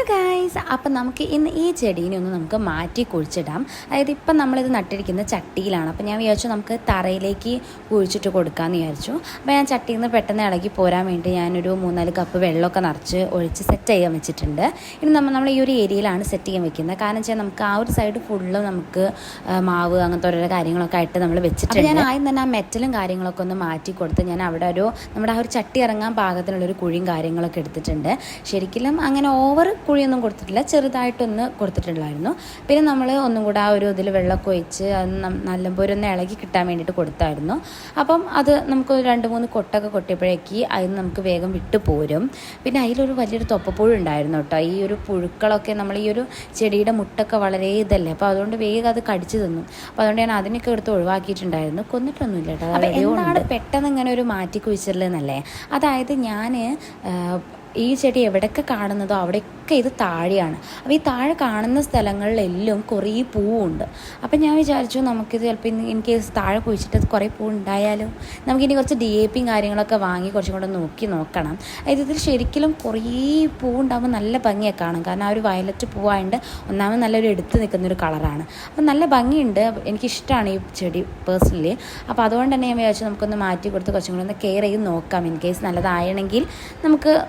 Okay. Guys അപ്പം നമുക്ക് ഇന്ന് ഈ ചെടീനെ ഒന്ന് നമുക്ക് മാറ്റി കുഴിച്ചിടാം. അതായത് ഇപ്പം നമ്മളിത് നട്ടിരിക്കുന്ന ചട്ടിയിലാണ്. അപ്പം ഞാൻ വിചാരിച്ചു നമുക്ക് തറയിലേക്ക് കുഴിച്ചിട്ട് കൊടുക്കാമെന്ന് വിചാരിച്ചു. അപ്പോൾ ഞാൻ ചട്ടിയിൽ നിന്ന് പെട്ടെന്ന് ഇളകി പോരാൻ വേണ്ടി ഞാനൊരു മൂന്നാൽ കപ്പ് വെള്ളമൊക്കെ നിറച്ച് ഒഴിച്ച് സെറ്റ് ചെയ്യാൻ വെച്ചിട്ടുണ്ട്. ഇനി നമ്മൾ നമ്മൾ ഈ ഒരു ഏരിയയിലാണ് സെറ്റ് ചെയ്യാൻ വെക്കുന്നത്. കാരണം വെച്ചാൽ നമുക്ക് ആ ഒരു സൈഡ് ഫുള്ളും നമുക്ക് മാവ് അങ്ങനത്തെ ഓരോ കാര്യങ്ങളൊക്കെ ആയിട്ട് നമ്മൾ വെച്ചിട്ടുണ്ട്. ഞാൻ ആദ്യം തന്നെ ആ മെറ്റലും കാര്യങ്ങളൊക്കെ ഒന്ന് മാറ്റി കൊടുത്ത് ഞാൻ അവിടെ ഒരു നമ്മുടെ ആ ഒരു ചട്ടി ഇറങ്ങാൻ പാകത്തിനുള്ളൊരു കുഴിയും കാര്യങ്ങളൊക്കെ എടുത്തിട്ടുണ്ട്. ശരിക്കും അങ്ങനെ ഓവർ കുഴിയൊന്നും കൊടുത്തിട്ടില്ല. ചെറുതായിട്ടൊന്ന് കൊടുത്തിട്ടുണ്ടായിരുന്നു. പിന്നെ നമ്മൾ ഒന്നും കൂടെ ആ ഒരു ഇതിൽ വെള്ളമൊക്കെ ഒഴിച്ച് അത് നല്ലപോലെ ഒന്ന് ഇളകി കിട്ടാൻ വേണ്ടിയിട്ട് കൊടുത്തായിരുന്നു. അപ്പം അത് നമുക്ക് രണ്ട് മൂന്ന് കൊട്ടൊക്കെ കൊട്ടിയപ്പോഴേക്ക് അതിന് നമുക്ക് വേഗം വിട്ടു പോരും. പിന്നെ അതിലൊരു വലിയൊരു തൊപ്പപ്പുഴ ഉണ്ടായിരുന്നു കേട്ടോ. ഈ ഒരു പുഴുക്കളൊക്കെ നമ്മൾ ഈ ഒരു ചെടിയുടെ മുട്ടൊക്കെ വളരെ ഇതല്ലേ. അപ്പോൾ അതുകൊണ്ട് വേഗം അത് കടിച്ചു തിന്നു. അപ്പോൾ അതുകൊണ്ട് ഞാൻ അതിനൊക്കെ എടുത്ത് ഒഴിവാക്കിയിട്ടുണ്ടായിരുന്നു. കൊന്നിട്ടൊന്നുമില്ല കേട്ടോ. ഉണ്ട് പെട്ടെന്ന് ഇങ്ങനെ ഒരു മാറ്റി കുഴിച്ചിടലെന്നല്ലേ അതായത് ഞാൻ ഈ ചെടി എവിടെയൊക്കെ കാണുന്നതോ അവിടെയൊക്കെ ഇത് താഴെയാണ്. അപ്പോൾ ഈ താഴെ കാണുന്ന സ്ഥലങ്ങളിലെല്ലാം കുറേ പൂവുണ്ട്. അപ്പം ഞാൻ വിചാരിച്ചു നമുക്കിത് ചിലപ്പോൾ ഇൻ കേസ് താഴെ കുഴിച്ചിട്ട് കുറേ പൂ ഉണ്ടായാലും? നമുക്കിനി കുറച്ച് ഡി എ പിയും കാര്യങ്ങളൊക്കെ വാങ്ങി കുറച്ചും കൂടെ നോക്കി നോക്കണം. അതായത് ഇതിൽ ശരിക്കും കുറേ പൂ ഉണ്ടാകുമ്പോൾ നല്ല ഭംഗിയൊക്കെ കാണും. കാരണം ആ ഒരു വയലറ്റ് പൂവായതുകൊണ്ട് ഒന്നാമത് നല്ലൊരു എടുത്ത് നിൽക്കുന്ന ഒരു കളറാണ്. അപ്പം നല്ല ഭംഗിയുണ്ട്. എനിക്കിഷ്ടമാണ് ഈ ചെടി പേഴ്സണലി അപ്പോൾ അതുകൊണ്ട് തന്നെ ഞാൻ വിചാരിച്ചു നമുക്കൊന്ന് മാറ്റി കൊടുത്ത് കുറച്ചും കൂടെ ഒന്ന് കെയർ ചെയ്ത് നോക്കാം. ഇൻ കേസ് നല്ലതായണമെങ്കിൽ നമുക്ക്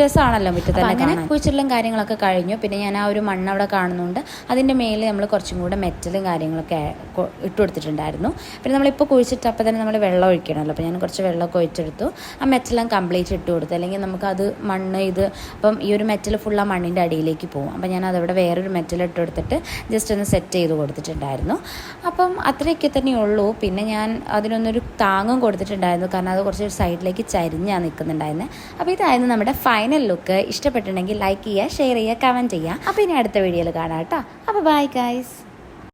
രസമാണല്ലോ മുറ്റത്ത് അങ്ങനെ കുഴിച്ചിടലും കാര്യങ്ങളൊക്കെ കഴിഞ്ഞു. പിന്നെ ഞാൻ ആ ഒരു മണ്ണ് അവിടെ കാണുന്നുണ്ട്. അതിന്റെ മേലെ നമ്മൾ കുറച്ചും കൂടെ മെറ്റലും കാര്യങ്ങളൊക്കെ ഇട്ടു കൊടുത്തിട്ടുണ്ടായിരുന്നു. പിന്നെ നമ്മളിപ്പോൾ കുഴിച്ചിട്ട് അപ്പോൾ തന്നെ നമ്മൾ വെള്ളം ഒഴിക്കണമല്ലോ അപ്പോൾ ഞാൻ കുറച്ച് വെള്ളമൊക്കെ ഒഴിച്ചെടുത്തു. ആ മെറ്റലും കംപ്ലീറ്റ് ഇട്ട് കൊടുത്തു. അല്ലെങ്കിൽ നമുക്കത് മണ്ണ് ഇത് അപ്പം ഈ ഒരു മെറ്റൽ ഫുൾ ആ മണ്ണിന്റെ അടിയിലേക്ക് പോകും. അപ്പം ഞാൻ അതവിടെ വേറൊരു മെറ്റൽ ഇട്ട് കൊടുത്തിട്ട് ജസ്റ്റ് ഒന്ന് സെറ്റ് ചെയ്ത് കൊടുത്തിട്ടുണ്ടായിരുന്നു. അപ്പം അത്രയൊക്കെ തന്നെ ഉള്ളൂ. പിന്നെ ഞാൻ അതിനൊന്നൊരു താങ്ങും കൊടുത്തിട്ടുണ്ടായിരുന്നു. കാരണം അത് കുറച്ച് സൈഡിലേക്ക് ചരിഞ്ഞാണ് നിൽക്കുന്നുണ്ടായിരുന്നത് അപ്പോൾ ഇതായിരുന്നു നമ്മുടെ ഫൈനൽ ലുക്ക് ഇഷ്ടപ്പെട്ടിട്ടുണ്ടെങ്കിൽ ലൈക്ക് ചെയ്യുക ഷെയർ ചെയ്യുക കമന്റ് ചെയ്യുക. അപ്പോൾ ഇനി അടുത്ത വീഡിയോയിൽ കാണാം കേട്ടോ. അപ്പോൾ ബൈ ഗൈസ്